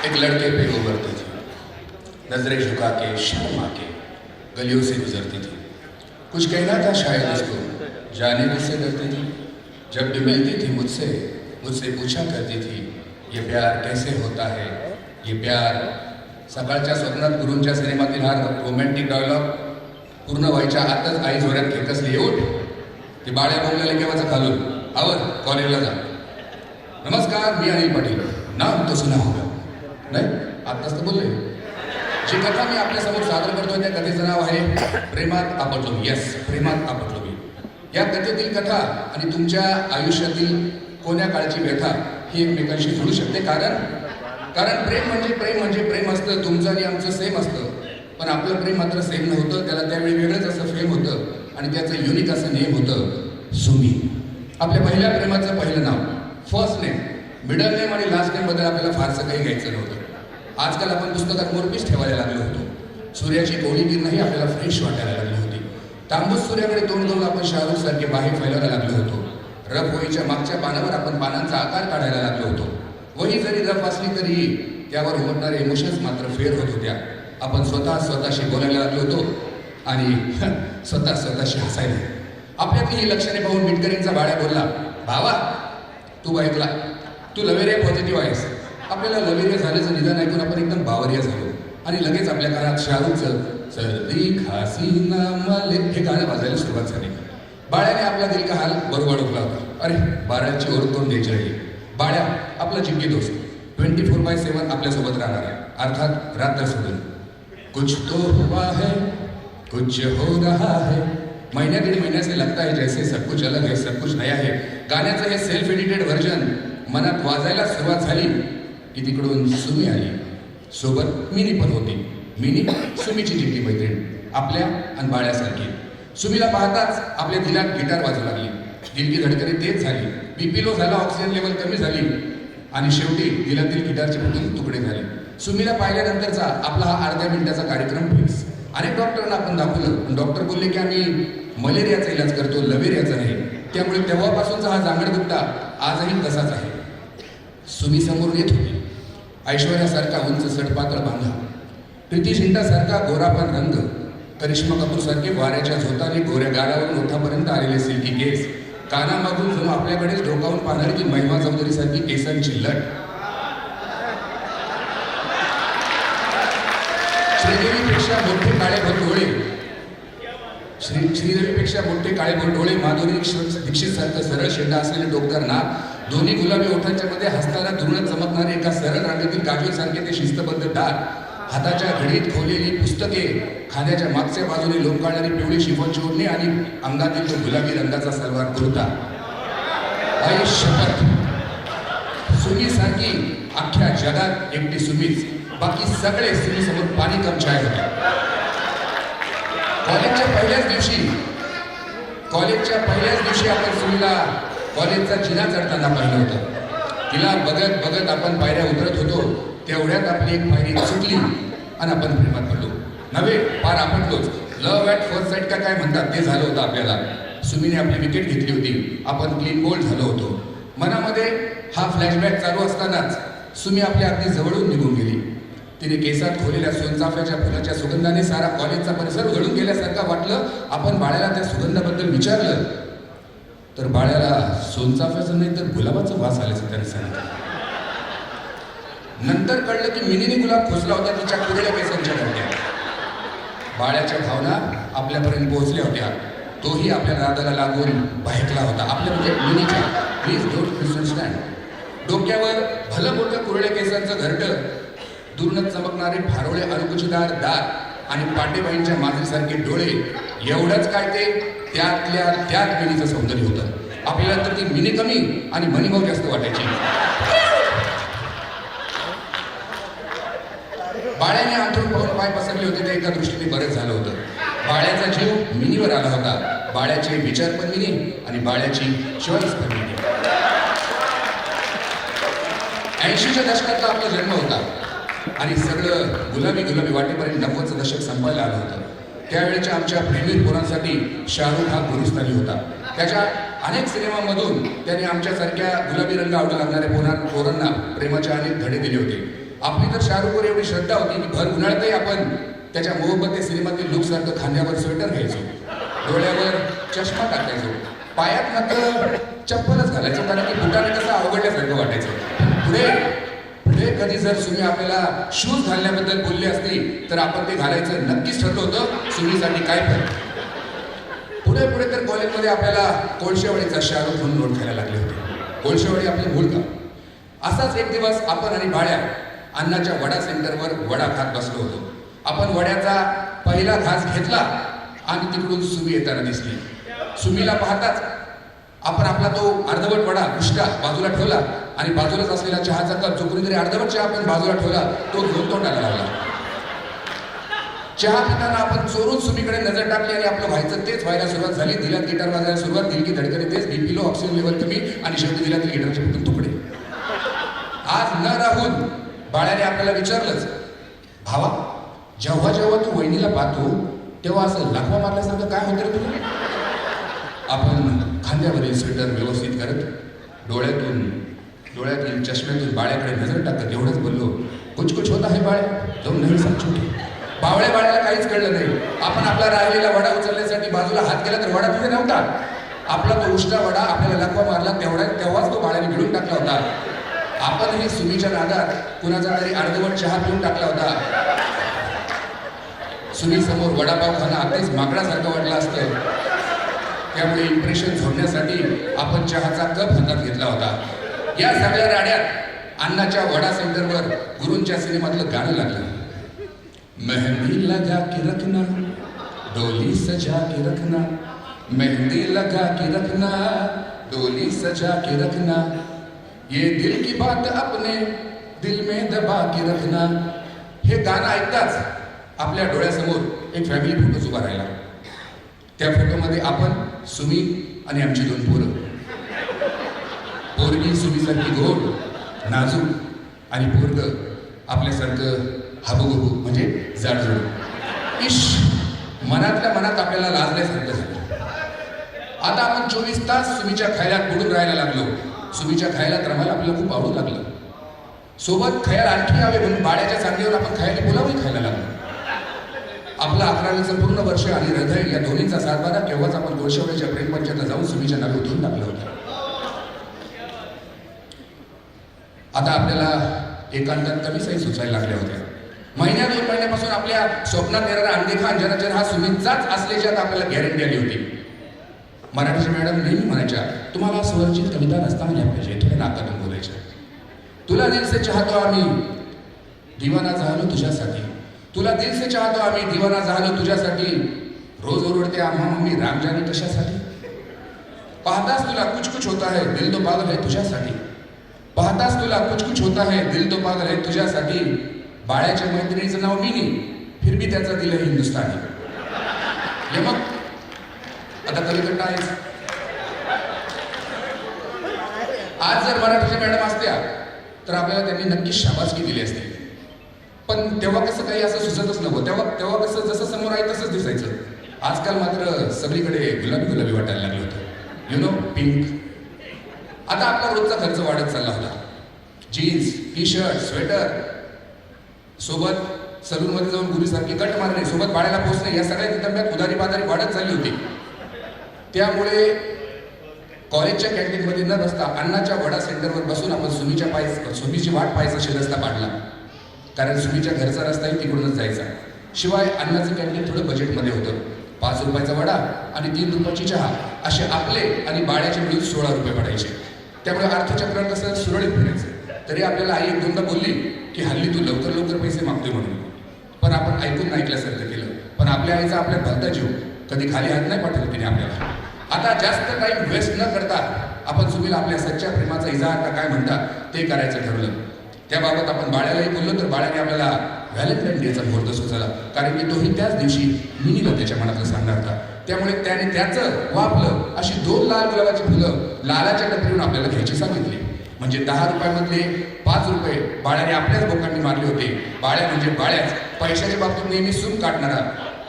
एक लड़के पे उभरती थी। नजरें झुका के शर्मा के गलियों से गुजरती थी। कुछ कहना था शायद उसको जाने मुझसे डरती थी। जब भी मिलती थी मुझसे मुझसे पूछा करती थी ये प्यार कैसे होता है? ये प्यार सकाळच्या स्वप्नात गुरूंच्या सिनेमातील हा रोमॅन्टिक डायलॉग पूर्ण व्हायच्या आतच आई झोऱ्यात खेकसली उठ. ती बाळ्या बोंबलेल्या केव्हाचं घालून आवर कॉलेजला जा. नमस्कार मी अनिल पाटील. नाम तो सुना होगा. नाही आत्ताच तर बोलले. जी कथा मी आपल्यासमोर सादर करतोय त्या कथेचं नाव आहे प्रेमात आपटलो मी. यस प्रेमात आपटलो मी. या कथेतील कथा आणि तुमच्या आयुष्यातील कोण्या काळची व्यथा ही एकमेकांशी जुळू शकते? कारण कारण प्रेम म्हणजे प्रेम म्हणजे प्रेम असतं. तुमचं आणि आमचं सेम असतं. पण आपलं प्रेम मात्र सेम नव्हतं. त्याला त्यावेळी वेगळंच असं फेम होतं. आणि त्याचं युनिक असं नेम होतं सुमी. आपल्या पहिल्या प्रेमाचं पहिलं नाव. फर्स्ट नेम मिडल नेम आणि लास्ट नेमबद्दल आपल्याला फारसं काही घ्यायचं नव्हतं. आजकाल आपण पुस्तकात मोरपीस ठेवायला लागलो होतो. सूर्याची गोळी किरणही आपल्याला फ्रेश वाटायला लागली होती. तांबूस सूर्याकडे तोंड दोन आपण शाहरुख सारखे बाहेर फैलायला लागलो होतो. रफ होळीच्या मागच्या पानावर आपण पानांचा आकार काढायला लागलो होतो. वही जरी रफ असली तरी त्यावर उमटणारे इमोशन्स मात्र फेर होत होत्या. आपण स्वतः स्वतःशी बोलायला लागलो होतो आणि स्वतः स्वतःशी हसायला आपल्यातली ही लक्षणे पाहून मिटकरींचा बाळ्या बोलला भावा तू ऐकला. तू लवेरे पॉझिटिव्ह आहेस. आपल्याला लवेरिया झाल्याचं निदान ऐकून आपण एकदम बावरिया झालो. आणि लगेच आपल्या कानात शाहरुखचं सर्दी खासी नामाले हे गाणं वाजायला सुरुवात झाली. बाळ्याने आपला दिल का हाल बरोबर ओळखला होता. अरे बाळ्याची ओळख करून द्यायची राहिली? बाळ्या आपला चिमकी दोस्त. ट्वेंटी फोर बाय सेवन आपल्यासोबत राहणार आहे. अर्थात रात्र सोडून. कुछ तो हुआ है कुछ हो रहा है. महीने दीड महिने लगता है जैसे सब कुछ अलग है सब कुछ नया है. गाण्याचं हे सेल्फ एडिटेड व्हर्जन मनात वाजायला सुरुवात झाली. की तिकडून सुमी आली. सोबत मिनी पण होती. मिनी सुमीची जिंकली मैत्रीण आपल्या आणि बाळ्यासारखी. सुमीला पाहताच आपल्या दिलात गिटार वाजू लागली. दिलकी धडकरी तेच झाली. बीपी झाला ऑक्सिजन लेवल कमी झाली. आणि शेवटी दिलातील गिटारचे फुटून तुकडे झाले. सुमीला पाहिल्यानंतरचा आपला हा अर्ध्या मिनिटाचा कार्यक्रम फिक्स. अनेक डॉक्टरांना आपण दाखवलं. डॉक्टर बोलले की आम्ही मलेरियाचा इलाज करतो लवेरियाचा नाही. त्यामुळे तेव्हापासूनचा हा जांगडगुट्टा आजही तसाच आहे. सुमी समोर येत होती. ऐश्वर्यासारखा उंच सडपातळ बांधा. प्रीती शिंटासारखा गोरापण रंग. करिश्मा कपूर सारखे वाऱ्याच्या झोताने गोऱ्या गालावरून ओठापर्यंत आलेले सिल्की केस. कानामागून जो आपल्याकडेच डोकावून पाहणार की महिमा चौधरी सारखी केसांची लट. श्रीदेवीपेक्षा मोठे काळे भर डोळे. श्री श्रीदेवीपेक्षा मोठे काळे भर डोळे माधुरी दीक्षित सारखं सरळ शेंडा असलेले डोकदार नाक. दोन्ही गुलाबी ओठांच्या मध्ये हसताना धुरण चमकणारे एका सरळ रांगेतील काजूसारखे ते शिस्तबद्ध दार हाताच्या घडीत खोलेली पुस्तके खांद्याच्या मागच्या बाजूने लोंबकाळणारी पिवळी शिफॉन ओढणी आणि अंगातील तो गुलाबी रंगाचा सलवार कुर्ता. आई शपथ. सुमी सारखी अख्ख्या जगात एकटी सुमीच. बाकी सगळे सुमी समोर पाणी कम छाय होते. कॉलेजच्या पहिल्याच दिवशी कॉलेजच्या पहिल्याच दिवशी आपण सुमीला कॉलेजचा जिना चढताना पाहिलं होतं. तिला बघत बघत आपण पायऱ्या उतरत होतो तेवढ्यात आपली एक पायरी चुकली आणि आपण प्रेमात पडलो. नव्हे पार आपटलोच. लव ॲट फर्स्ट साईड का काय म्हणतात ते झालं होतं आपल्याला. सुमीने आपली विकेट घेतली होती. आपण क्लीन बोल्ड झालो होतो. मनामध्ये हा फ्लॅशबॅक चालू असतानाच सुमी आपल्या अगदी जवळून निघून गेली. तिने केसात खोलेल्या सोनचाफ्याच्या फुलाच्या सुगंधाने सारा कॉलेजचा परिसर घडून गेल्यासारखा वाटलं. आपण बाळ्याला त्या सुगंधाबद्दल विचारलं तर बाळ्याला सोनचाफ्याचं नाही तर गुलाबाचं वास आल्याचं त्याने सांगितलं. नंतर कळलं की मिनीने गुलाब खोचला होता तिच्या कुरड्या केसांच्या होत्या बाळ्याच्या भावना आपल्यापर्यंत पोहोचल्या होत्या. तोही आपल्या नादाला लागून बाहेरला होता. आपल्या म्हणजे मिनीच्या. प्लीज डोंट अंडरस्टँड डोक्यावर भलं मोठं कुरड्या केसांचं घरटं दुर्नच चमकणारे फारोळे अणकुचीदार दात आणि पांडेबाईंच्या मांजरीसारखे डोळे एवढंच काय ते त्यातल्या त्यात मिनीचं सौंदर्य होतं. आपल्याला तर ती मिनी कमी आणि मनीभाऊ जास्त वाटायची. बाळ्याने अंथरूण पाहून पाय पसरले होते ते एका दृष्टीने बरंच झालं होतं. बाळ्याचा जीव मिनीवर आला होता. बाळ्याचे विचार पण मिनी आणि बाळ्याची चॉईस पण मिनी. ऐंशीच्या दशकातला आपला जन्म होता. आणि सगळं गुलाबी गुलाबी वाटेपर्यंत नव्वदचं दशक संपायला आलं होतं. त्यावेळेच्या आमच्या प्रेमी पोरांसाठी शाहरुख हा गुरुस्थानी होता. त्याच्या अनेक सिनेमामधून त्याने आमच्यासारख्या गुलाबी रंग आवडू लागणाऱ्या पोरां पोरांना प्रेमाचे अनेक धडे दिले होते. आपली तर शाहरुखवर एवढी श्रद्धा होती की भर उन्हाळ्यातही आपण त्याच्या मोहब्बते सिनेमातील लुकसारखं खांद्यावर स्वेटर घ्यायचो. डोळ्यावर चष्मा टाकायचो. पायात मात्र चप्पलच घालायचो कारण की बुटाने कसं अवघडल्यासारखं वाटायचं. पुढे कधी जर सुमी आपल्याला शूज घालण्याबद्दल बोलले असते तर आपण ते घालायचं नक्कीच ठरलं होतं. सुमीसाठी काय फरक पुढे पुढे तर कॉलेजमध्ये आपल्याला कोळशेवाडीचा शाहरुख म्हणून ओळखायला लागले होते. कोळशेवाडी आपले मूळ गाव. असाच एक दिवस आपण आणि भाड्या अण्णाच्या वडा सेंटरवर वडा खात बसलो होतो. आपण वड्याचा पहिला घास घेतला आणि तिकडून सुमी येताना दिसली. सुमीला पाहताच आपण आपला तो अर्धवट वडा उष्टा बाजूला ठेवला आणि बाजूलाच असलेला चहाचा कप जो कोणीतरी अर्धवट चहा आपण बाजूला ठेवला तो घेऊन तोंडाला लावला. चहा पिताना आपण चोरून सुमीकडे नजर टाकली आणि आपलं व्हायचं तेच व्हायला सुरुवात झाली. दिल्यात गिटार वाजायला सुरुवात दिली की धडकने तेच बीपी लो ऑक्सिजन लेवल कमी आणि शेवटी दिल्यात गिटारचे फुटून तुकडे. आज न राहून बाळ्याने आपल्याला विचारलंच भावा जेव्हा जेव्हा तू वहिनीला पाहतो तेव्हा असं लाखवा मारल्यासारखं काय होतं रे तुला? आपण खांद्यावरील स्वेटर व्यवस्थित करत डोळ्यातून डोळ्यातील चष्म्यातून बाळ्याकडे नजर टाकत एवढंच बोललो कुछ कुछ होता आहे बाळ्या जाऊन नाही सांग छोटे. बावळ्या बाळ्याला काहीच कळलं नाही. आपण आपला राहिलेला वडा उचलण्यासाठी बाजूला हात केला तर वडा तिथे नव्हता. आपला तो उष्टा वडा आपल्याला लकवा मारला तेवढा तेव्हाच तो बाळ्याने भिडून टाकला होता. आपण हे सुमीच्या नादात कुणाचा तरी अर्धवट चहा पिऊन टाकला होता. सुमी समोर वडापाव खाणं अगदीच माकडासारखं वाटलं असतं. त्यामुळे इम्प्रेशन झोडण्यासाठी आपण चहाचा कप हातात घेतला होता. या सगळ्या राड्यात अण्णाच्या वडा सेंटरवर गुरूंच्या सिनेमातलं गाणं लागलं. मेहंदी लगा के रखना डोली सजा के रखना मेहंदी लगा के रखना डोली सजा के रखना ये दिल की बात अपने दिल में दबा के रखना. हे गाणं ऐकताच आपल्या डोळ्यासमोर एक फॅमिली फोटोच उभा राहिला. त्या फोटोमध्ये आपण सुमी आणि आमची दोन पोरं. पोरगी सुमीसारखी गोड नाजूक आणि पोरग आपल्यासारखं हाबुगुबू म्हणजे जाडजूड. इश मनातल्या मनात आपल्याला लाजल्यासारखं झालं. आता आपण चोवीस तास सुमीच्या खायला बुडून राहायला लागलो. सुमीच्या खायला रमायला आपल्याला खूप आवडू लागलं. सोबत खयाल आणखी यावे म्हणून बाळ्याच्या सांगलीवर आपण खायला बोलावही खायला लागलो. आपलं अकरावीचं पूर्ण वर्ष आणि हृदय या दोन्हीचा सातबारा केव्हाच आपण गोळशेवाडीच्या प्रेमपंचायतला जाऊन सुमीच्या नावे उठून टाकलं होतं. आता आपल्याला एकांतात कमी सही सुचायला लागल्या होत्या. महिन्या दोन महिन्यापासून आपल्या स्वप्नात येणारा अनदेखा अंजनाचर हा सुमीचाच असल्याच्यात आता आपल्याला गॅरंटी आली होती. मराठीच्या मॅडम नेहमी म्हणायच्या तुम्हाला स्वरचित कविता नसता आल्या पाहिजे थोड्या नाकातून बोलायच्या. तुला दिलसे चाहतो आम्ही दिवाना झालो तुझ्यासाठी. तुला दिल से चाहतो आम्ही दिवाना झालो तुझ्यासाठी. रोज ओरडते आम्हा मम्मी रामजानी कशासाठी? पाहताच तुला कुछ कुछ होता है दिल तो पागल है तुझ्यासाठी. पाहताच तुला कुछ कुछ होता है दिल तो पागल है तुझ्यासाठी. बाळ्याच्या मैत्रिणीचं नाव मिनी फिर भी त्याचं दिलं हिंदुस्थानी हे मग. आता कलिकंड आहेच आज जर मराठीच्या मॅडम असत्या तर आपल्याला त्यांनी नक्कीच शाबासकी दिली असती. पण तेव्हा कसं काही असं सुचतच नव्हतं. तेव्हा तेव्हा कसं जसं समोर आहे तसंच दिसायचं. आजकाल मात्र सगळीकडे गुलाबी गुलाबी वाटायला लागलं होतं. यु नो पिंक आता आपला रोजचा खर्च वाढत चालला होता. जीन्स टी शर्ट स्वेटर सोबत सलूनमध्ये जाऊन गुरुसारखी कट मारणे सोबत बाळाला पोचणे या सगळ्या कितंब्यात उदारी पादारी वाढत चालली होती. त्यामुळे कॉलेजच्या कॅन्टीनमध्ये न बसता अण्णाच्या वडा सेंटरवर बसून आपण सुमीच्या पाय सुमीची वाट पाहायचा शिरस्ता पाडला. कारण सुमीच्या घरचा रस्ताही तिकडूनच जायचा. शिवाय अन्नाचं कॅन्टीन थोडं बजेटमध्ये होतं. पाच रुपयाचा वडा आणि तीन रुपयाची चहा असे आपले आणि बाळ्याचे मिळून सोळा रुपये पडायचे. त्यामुळे अर्थचक्रात कसं सुरळीत फिरायचं. तरी आपल्याला आई एक दोनदा बोलली की हल्ली तू लवकर लवकर पैसे मागतोय म्हणून. पण आपण ऐकून ऐकल्यासारखं केलं. पण आपल्या आईचा आपल्या भलता जीव. कधी खाली हात नाही पाठवलं तिने आपल्याला. आता जास्त टाईम वेस्ट न करता आपण सुमीला आपल्या सच्च्या प्रेमाचा इजा आता काय म्हणता ते करायचं ठरवलं. त्याबाबत आपण बाळ्यालाही बोललो तर बाळ्याने आपल्याला व्हॅलेंटाईन डेचा मुहूर्त सुचवला कारण की तोही त्याच दिवशी मिनीला त्याच्या मनातलं सांगणार होता. त्यामुळे त्याने त्याचं वापलं अशी दोन लाल गुलाबाची फुलं लालाच्या टपरीवरून आपल्याला घ्यायची सांगितली. म्हणजे दहा रुपयामधले पाच रुपये बाळ्याने आपल्याच बोकांनी मारले होते. बाळ्या म्हणजे बाळ्याच. पैशाच्या बाबतीत नेहमी सून काढणारा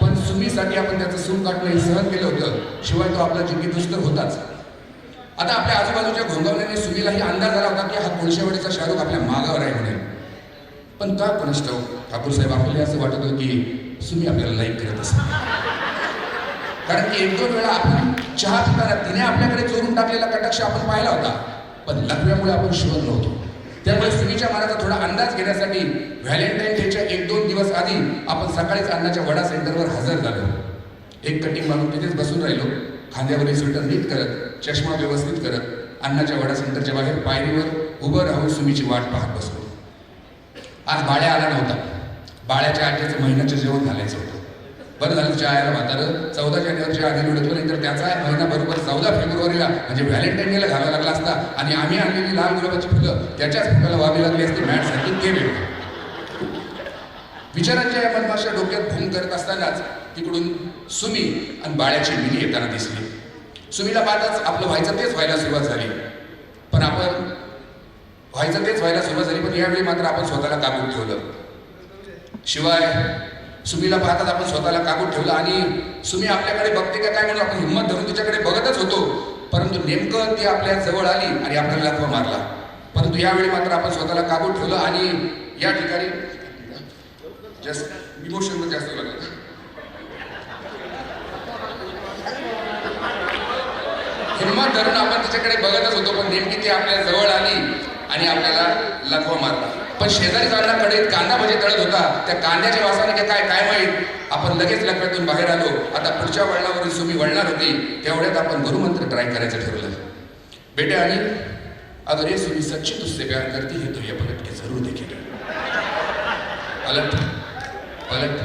पण सुमीसाठी आपण त्याचं सून काढणं हे सहन केलं होतं. शिवाय तो आपला जिंकी दुष्कर होताच. आता आपल्या आजूबाजूच्या घोंगवण्याने सुमीलाही अंदाज आला होता की हा कोळशेवाडीचा शाहरुख आपल्या मागावर आहे म्हणून पण का कोणास ठाकूर साहेब आपल्याला असं वाटत होतं की सुमी आपल्याला लाईक करत असत कारण की एक दोन वेळा आपण चहा पिताना तिने आपल्याकडे चोरून टाकलेला कटाक्ष आपण पाहिला होता पण लकव्यामुळे आपण शुअर नव्हतो. त्यामुळे सुमीच्या माराचा थोडा अंदाज घेण्यासाठी व्हॅलेंटाईन डेच्या एक दोन दिवस आधी आपण सकाळीच अन्नाच्या वडा सेंटरवर हजर झालो. एक कटिंग मारून तिथेच बसून राहिलो. खांद्यावरील स्वेटर नीट करत चष्मा व्यवस्थित करत अन्नाच्या वडा सेंटरच्या बाहेर पायरीवर उभं राहून सुमीची वाट पाहत बसलो. आज बाळ्या आला नव्हता. बाळ्याच्या आजीचं महिन्याचं जेवण घालायचं होतं. बरं झालं तुझ्या आईला म्हातारं चौदा जानेवारीच्या आधी लुडकलं नाही तर त्याचा महिना बरोबर चौदा फेब्रुवारीला म्हणजे व्हॅलेंटाईन डेला घालावा लागला असता आणि आम्ही आणलेली लाल गुलाबाची फुलं त्याच्याच फुलाला व्हावी लागली असते मॅट सारखी ते वेळ विचारांच्या या मनमाशा डोक्यात भूम करत असतानाच तिकडून सुमी आणि बाळ्याची मिनी येताना दिसली. सुमीला पाहताच आपलं व्हायचं तेच व्हायला सुरुवात झाली. पण आपण व्हायचं तेच व्हायला सुरुवात झाली पण यावेळी मात्र आपण स्वतःला काबूत ठेवलं. शिवाय सुमीला पाहताच आपण स्वतःला काबूत ठेवलं आणि सुमी आपल्याकडे बघते का काय म्हणून आपण हिंमत धरून तिच्याकडे बघतच होतो. परंतु नेमकं ती आपल्या जवळ आली आणि आपल्याला लखवा मारला. परंतु यावेळी मात्र आपण स्वतःला काबूत ठेवलं आणि या ठिकाणी जास्त इमोशन जास्त लागलं. हिंमत धरून आपण त्याच्याकडे बघतच होतो पण नेमकी ती आपल्या जवळ आली आणि आपल्याला लखवा मारला. पण शेजारी जाणार कडेत कांदा म्हणजे तळत होता. त्या कांद्याच्या वासाने काय काय काय माहीत? आपण लगेच लखव्यातून बाहेर आलो. आता पुढच्या वळणावरून सुमी वळणार होती. तेवढ्यात आपण गुरुमंत्र ट्राय करायचं ठरवलं. बेटे आणि अगर ये सुमी सच्ची तुझसे प्यार करती है तो ये पलट के जरूर देखेगा पलट पलट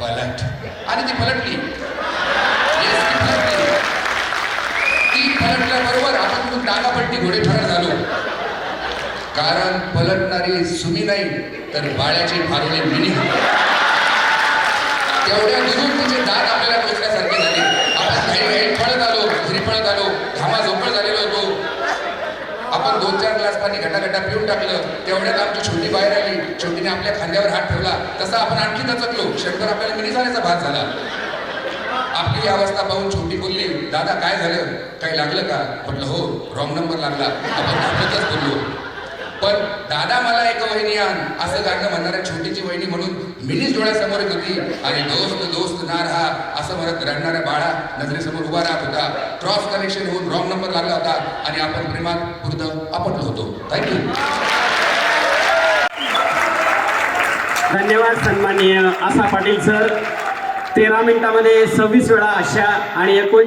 पलट. आणि ती पलटली. आपण टाकापट्टी घोडे फरार झालो. कारण पलटणारी सुमी नाही तर बाळ्याची फारवली मिनी. तेवढ्या दुरून तिचे दात आपल्याला टोचण्यासारखे झाले. आपण घाई घाई पळत आलो घरी पळत आलो घामा झोपळ झालेलो होतो. आपण दोन चार ग्लास पाणी घटाघटा पिऊन टाकलं. तेवढ्यात आमची छोटी बाहेर आली छोटीने आपल्या खांद्यावर हात ठेवला. तसा आपण आणखी दचकलो शंकर आपल्याला मिनी झाल्याचा भाग झाला. आपली अवस्था पाहून छोटी बोलली दादा काय झालं? काही लागलं का? म्हटलं हो रॉंग नंबर लागला. आपण बोललो. पण दादा मला एक वहिनी आण असं गाणं म्हणणाऱ्या छोटीची वहिनी म्हणून मिनीच डोळ्यासमोर येत होती. आणि दोस्त दोस्त ना रहा असं म्हणत रडणाऱ्या बाळा नजरेसमोर उभा राहत होता. क्रॉस कनेक्शन होऊन रॉंग नंबर लागला होता आणि आपण प्रेमात पुरतं आपटलो होतो. थँक्यू धन्यवाद सन्माननीय आसा पाटील सर. तेरा मिनिटामध्ये सव्वीस वेळा अशा आणि एकोण